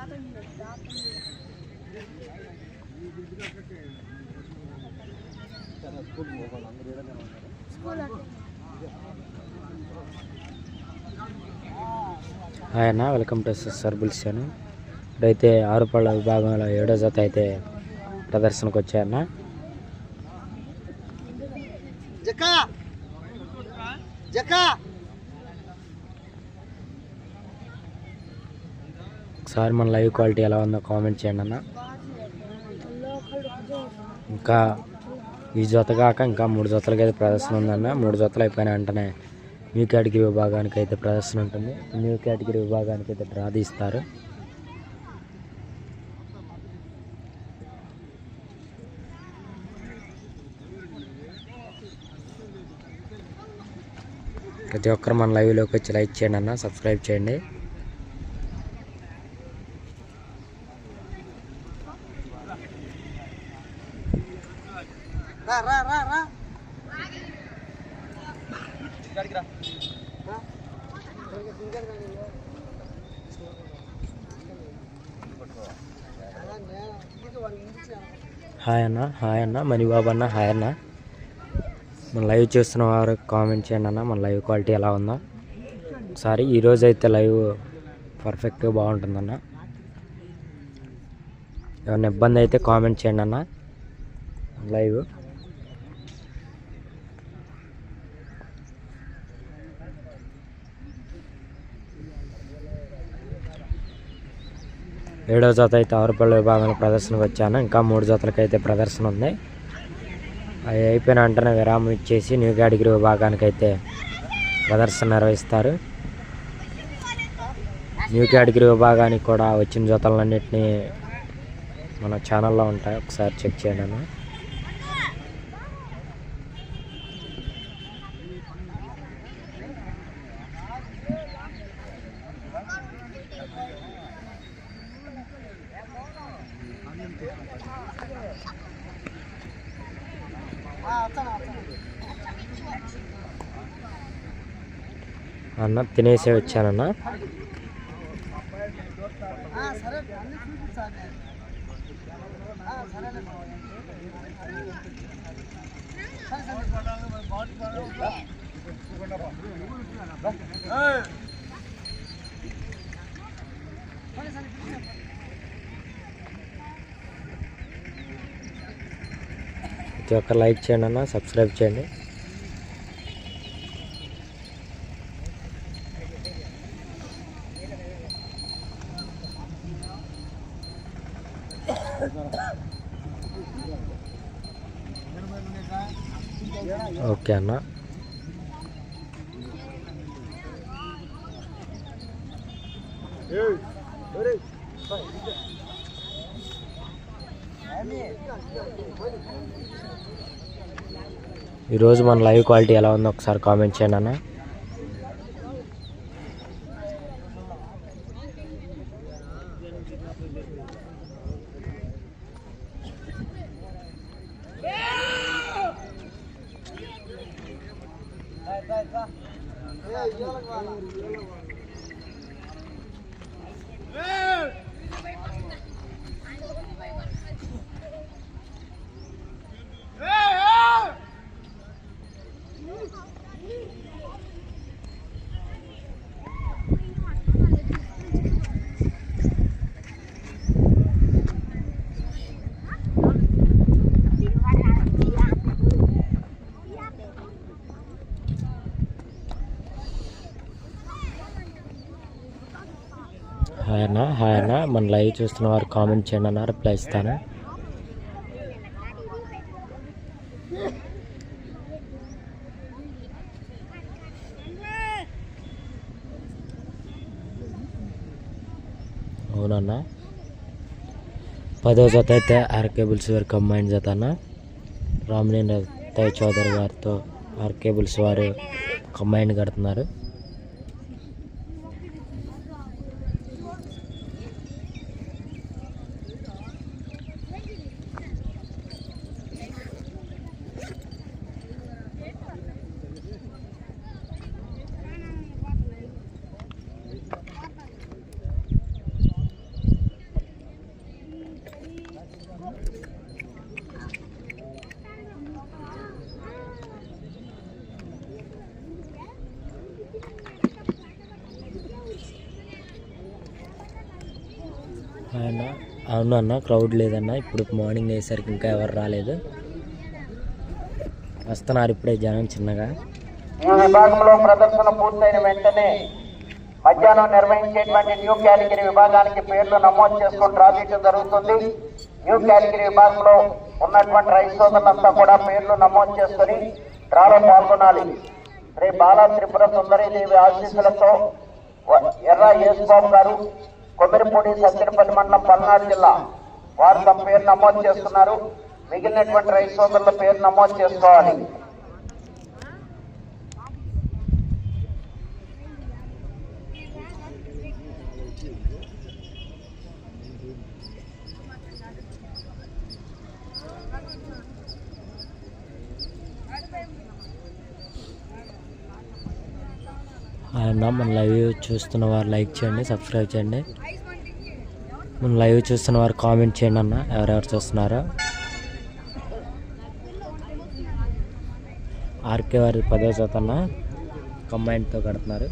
Hi అన్న welcome to SSR bulls channel. ఇప్పుడైతే ఆరుపళ్ళ విభాగంలో ఏడో జత అయితే ప్రదర్శనకు వచ్చాయన్న. ఒకసారి మన లైవ్ క్వాలిటీ ఎలా ఉందో కామెంట్ చేయండి అన్న. ఇంకా ఈ జత కాక ఇంకా మూడు జతలకి అయితే ప్రదర్శన ఉందన్న. మూడు జతలు అయిపోయిన వెంటనే న్యూ కేటగిరీ విభాగానికి అయితే ప్రదర్శన ఉంటుంది. న్యూ కేటగిరీ విభాగానికి అయితే డ్రా తీస్తారు ప్రతి ఒక్కరు మన లైవ్లోకి వచ్చి లైక్ చేయండి అన్న. సబ్స్క్రైబ్ చేయండి. హాయ్ అన్న హాయ్ అన్న మణిబాబు అన్న హాయ్ అన్న మన లైవ్ చూస్తున్న వారు కామెంట్ చేయండి అన్న మన లైవ్ క్వాలిటీ ఎలా ఉందా. ఒకసారి ఈరోజు అయితే లైవ్ పర్ఫెక్ట్గా బాగుంటుందన్న ఏమైనా ఇబ్బంది అయితే కామెంట్ చేయండి అన్న. లైవ్. ఏడో జత అయితే ఆరుపల్లి విభాగంలో ప్రదర్శనకు వచ్చాను. ఇంకా మూడు జతలకి అయితే ప్రదర్శన ఉంది. అవి అయిపోయిన వెంటనే విరామం ఇచ్చేసి న్యూ కేటగిరీ విభాగానికి అయితే ప్రదర్శన నిర్వహిస్తారు. న్యూ కేటగిరీ విభాగానికి కూడా వచ్చిన జతలన్నింటినీ మన ఛానల్లో ఉంటాయి. ఒకసారి చెక్ చేయడానికి అన్న అన్న తినేసే వచ్చానన్న ఆ, సరే అన్ని చూపించాలి నేను. ఆ, సరేలే బావ. సరే, సరే. సరే, తినేసే వచ్చానన్న. ప్రతి ఒక్క లైక్ చేయండి అన్న సబ్స్క్రైబ్ చేయండి. ఓకే అన్న. ఈరోజు మన లైవ్ క్వాలిటీ ఎలా ఉందో ఒకసారి కామెంట్ చేయండి అన్న. 哎耶了个了 అన్న హాయ్ అన్న మన లైవ్ చూస్తున్న వారు కామెంట్ చేయండి అన్న రిప్లై ఇస్తాను. అవునన్న. పదో జత అయితే ఆర్కేబుల్స్ వారి కంబైన్ జత అన్న. రామినేని తయ చౌదరి గారితో ఆర్కేబుల్స్ వారు కంబైన్ కడుతున్నారు. అన్న అవును అన్న క్రౌడ్ లేదన్న. ఇప్పుడు మార్నింగ్ అయ్యేసరికి ఇంకా ఎవరు రాలేదు. వస్తున్నారు ఇప్పుడే జనం చిన్నగా. ఈ విభాగంలో ప్రదర్శన పూర్తయిన వెంటనే మధ్యాహ్నం నిర్వహించేటువంటి న్యూ కేటగిరీ విభాగానికి పేర్లు నమోదు చేసుకొని డ్రా చేయడం జరుగుతుంది. న్యూ కేటగిరీ విభాగంలో ఉన్నటువంటి రైతు సోదరులంతా కూడా పేర్లు నమోదు చేసుకుని డ్రాలో పాల్గొనాలి. శ్రీ బాలా త్రిపుర సుందరీదేవి ఆశీస్సులతో ఎర్ర యేసుబాబు గారు కొమ్మిరిపూడి సత్యనపల్లి మండలం పల్నాడు జిల్లా. వారు తమ పేరు నమోదు చేస్తున్నారు. మిగిలినటువంటి రైతు సోదరుల పేరు నమోదు చేసుకోవాలి. అన్న మన లైవ్ చూస్తున్న వారు లైక్ చేయండి సబ్స్క్రైబ్ చేయండి. మన లైవ్ చూస్తున్న వారు కామెంట్ చేయండి అన్న ఎవరెవరు చూస్తున్నారో. ఆర్కే వారి పదో చదువుతున్న కంబైన్తో కడుతున్నారు.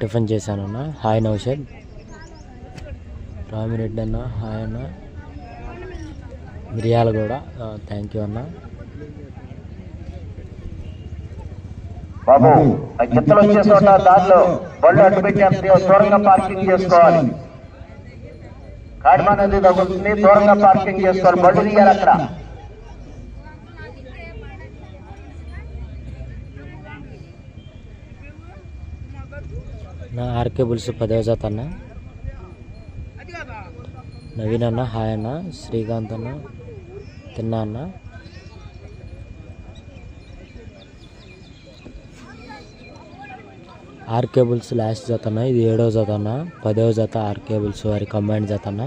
టిఫిన్ చేశానన్న హాయ్ నౌషద్. రామిరెడ్డి అన్న హాయ్ అన్న. మిరియాలు కూడా థ్యాంక్ యూ అన్న. బాబు దారిలో బళ్ళు అడ్డు దూరంగా పార్కింగ్ చేసుకోవాలి. కాడిమా నది తగులుతుంది దూరంగా పార్కింగ్ చేసుకోవాలి. బళ్ళు తీయాలి అక్కడ. నా ఆర్కే బుల్స్ పదవ జాత అన్న. నవీన్ అన్న హాయ్ అన్న. శ్రీకాంత్ అన్న తిన్నా అన్న. ఆర్ కేబుల్స్ లాస్ట్ జత అన్న ఇది ఏడవ జత అన్న. పదవ జత ఆర్ కేబుల్స్ వారి కంబైండ్ జత అన్న.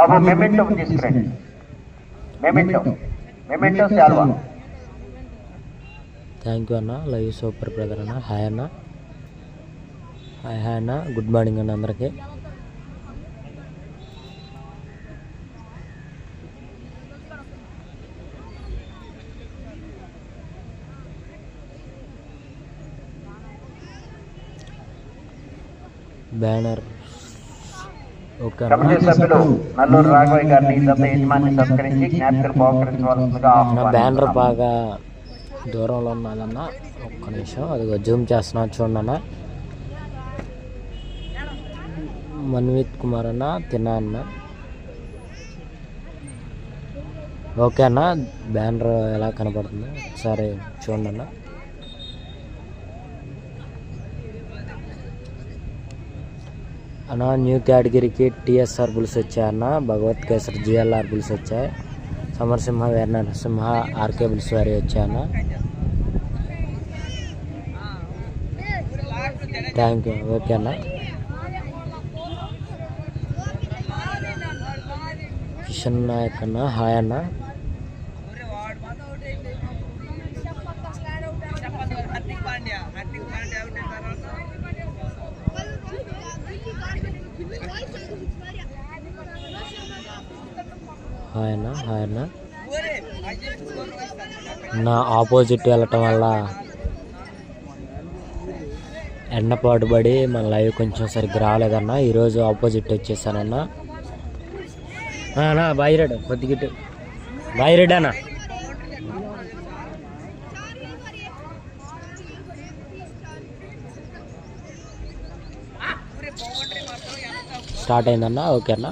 బాబు మెమెంటో తీసుకురండి. మెమెంటో మెమెంటో శాల్వా థ్యాంక్ యూ అన్న. లైవ్ సూపర్ బ్రదర్ అన్న. హాయ్ అన్న. హాయ్ హాయ్ అన్న. గుడ్ మార్నింగ్ అన్న అందరికీ. బ్యానర్ కమిటీ సభ్యులు నల్లూరు రాఘవయ్య గారిని గత యజమాని సత్కరించి జ్ఞాపికలు బహుకరించవలసిందిగా నా బ్యానర్. బాగా దూరంలో ఉన్నదన్న ఒక్క నిమిషం. అది జూమ్ చేస్తున్నా చూడన్న మన్విత్ కుమార్ అన్న తిన్నా అన్న. ఓకే అన్న. బ్యానర్ ఎలా కనపడుతుంది ఒకసారి చూడండి అన్న అన్న న్యూ కేటగిరీకి టిఎస్ఆర్ బుల్స్ వచ్చాయన్న భగవత్ కేసర్ జిఎల్ఆర్ బుల్స్ వచ్చాయి సమరసింహ వీర నరసింహ ఆర్కే బుల్స్ వారి వచ్చాయన్న. థ్యాంక్ యూ ఓకే అన్న. కిషన్ నాయక్ అన్న హాయ్ అన్న. హాయ్ అన్న హాయ్ అన్న. నా ఆపోజిట్ వెళ్ళటం వల్ల ఎండ పాటుపడి మన లైవ్ కొంచెం సరిగ్గా రాలేదన్న. ఈరోజు ఆపోజిట్ వచ్చేసానన్న. అన్నా బాయిరెడ్ కొద్దిగిట్టు బాయిరెడ్ అన్నా. స్టార్ట్ అయిందన్న? ఓకేనా?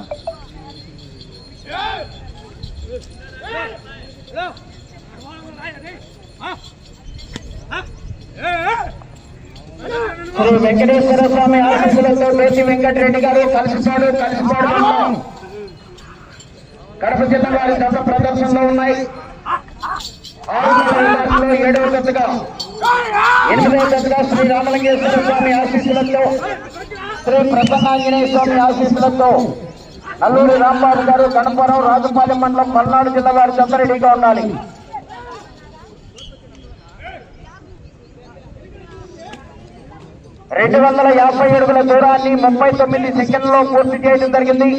శ్రీ వెంకటేశ్వర స్వామి ఆశీస్సులతో పేటి వెంకటరెడ్డి గారు కలిసిపోడు కలిసిపోడు కడప జిల్లా వారి గత ప్రదర్శనలో ఉన్నాయి. ఆరు ఏడవ దశగా ఎనిమిదవ దశగా శ్రీ రామలింగేశ్వర స్వామి ఆశీస్సులతో శ్రీ ప్రసన్నాంజనేయ స్వామి ఆశీస్సులతో నల్లూరి రాంబాబు గారు గణపురం రాజుపాలెం మండలం పల్నాడు జిల్లా వారి దశ రెడీగా ఉండాలి. రెండు వందల యాభై అడుగుల దూరాన్ని ముప్పై తొమ్మిది సెకండ్లో పూర్తి చేయడం జరిగింది.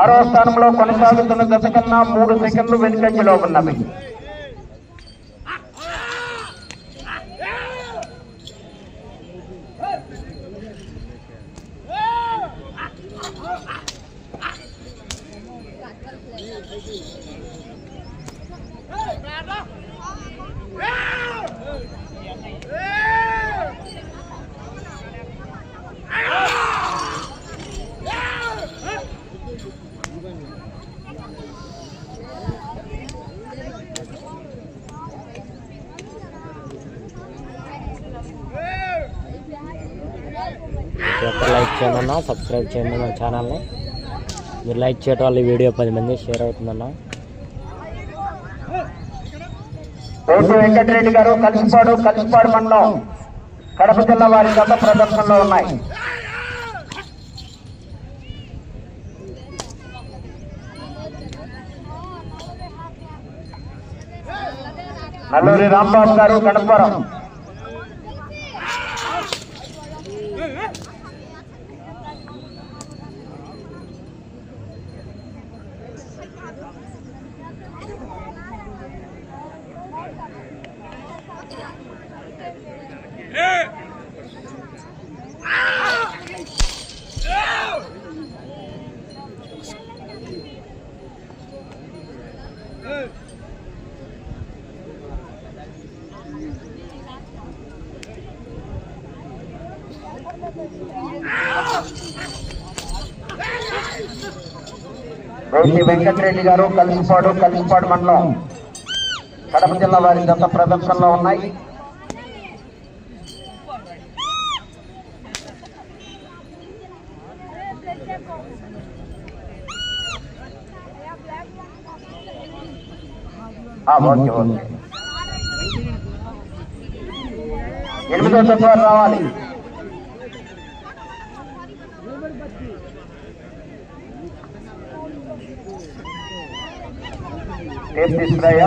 ఆరో స్థానంలో కొనసాగుతున్న గత కన్నా మూడు సెకండ్లు వెనుకంజలో ఉన్నవి ప్రతి ఒక్కరు లైక్ చేయండి అన్న. సబ్స్క్రైబ్ చేయండి మన ఛానల్ని. మీరు లైక్ చేయడం వల్ల ఈ వీడియో పది మంది షేర్ అవుతుందన్న వెంకటరెడ్డి గారు కలిసిపాడు కలిసిపాడు మండలం కడప జిల్లా వారి గత ప్రదర్శనలో ఉన్నాయి. నల్లూరి రాంబాబు గారు కడపరం వేటి వెంకటరెడ్డి గారు కలిసిపాడు కలిసిపాడు మండలం. కడప జిల్లా వారి గత ప్రదర్శనలో ఉన్నాయి. Okay okay. ఎనిమిదో తత్వాలు రావాలి. టేప్ తీసుకురాయా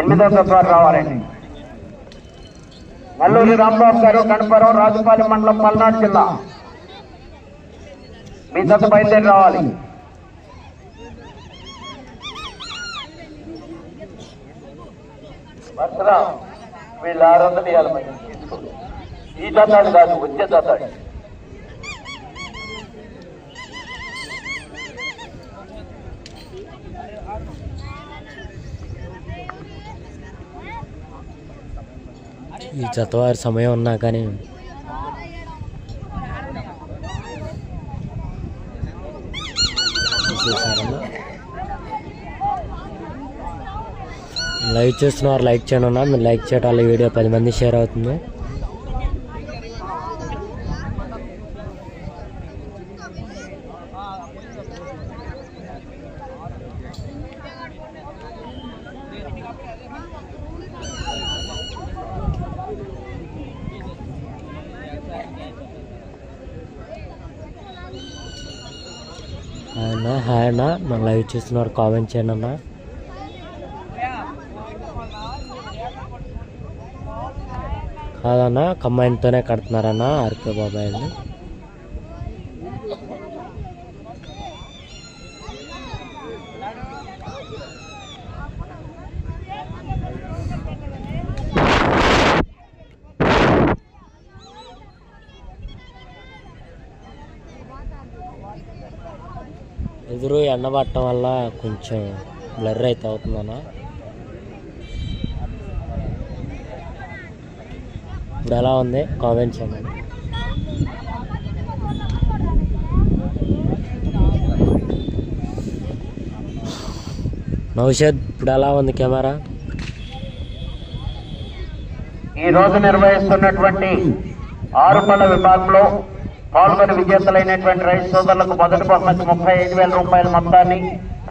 ఎనిమిదో తత్వాలు రావాలండి. నల్లూరి రాంబాబు గారు కడపరావు రాజుపాలెం మండలం పల్నాడు జిల్లా. మీ జత బయలుదేరి రావాలి. వరుసరా వీళ్ళు ఆరు వందలు ఇవ్వాలి మరి. తీసుకో ఈ జతాడు కాదు వచ్చే జతాడు. ఈ జతవారి సమయం ఉన్నా కానీ లైక్ చేస్తున్న వారు లైక్ చేయండి ఉన్నా మీరు లైక్ చేయడం వల్ల వీడియో పది మంది షేర్ అవుతుంది హాయ్ అన్న హాయ్ అన్న మన లైవ్ చూస్తున్నారు కామెంట్ చేయండి అన్న. కాదన్నా కంబైన్తోనే కడుతున్నారన్న ఆర్కే బాబాయ్ అండి ఎదురు ఎండ పట్టడం వల్ల కొంచెం బ్లర్ అయితే అవుతుందన్న. ఇప్పుడు ఎలా ఉంది? కామెంట్ చేయండి. నౌషద్ ఇప్పుడు ఎలా ఉంది కెమెరా? ఈ రోజు నిర్వహిస్తున్నటువంటి ఆరు పళ్ళ విభాగంలో పాల్గొని విజేతలైనటువంటి రైతు సోదరులకు మొదటి బహుమతి ముప్పై ఐదు వేల రూపాయల మొత్తాన్ని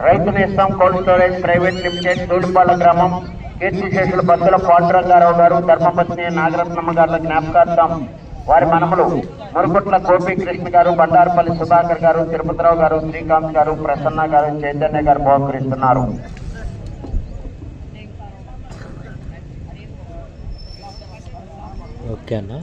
Rythu Nestham cold storage private limited Thudipalla గ్రామం కీర్తిశేషులు బత్తుల కోటరంగారావు గారు ధర్మపత్ని నాగరత్నమ్మ గారుల జ్ఞాపకార్థం వారి మనములు మురుగుట్ల గోపీకృష్ణ గారు బండారపల్లి సుధాకర్ గారు తిరుపతిరావు గారు శ్రీకాంత్ గారు ప్రసన్న గారు చైతన్య గారు బహుకరిస్తున్నారు. ఓకే అన్న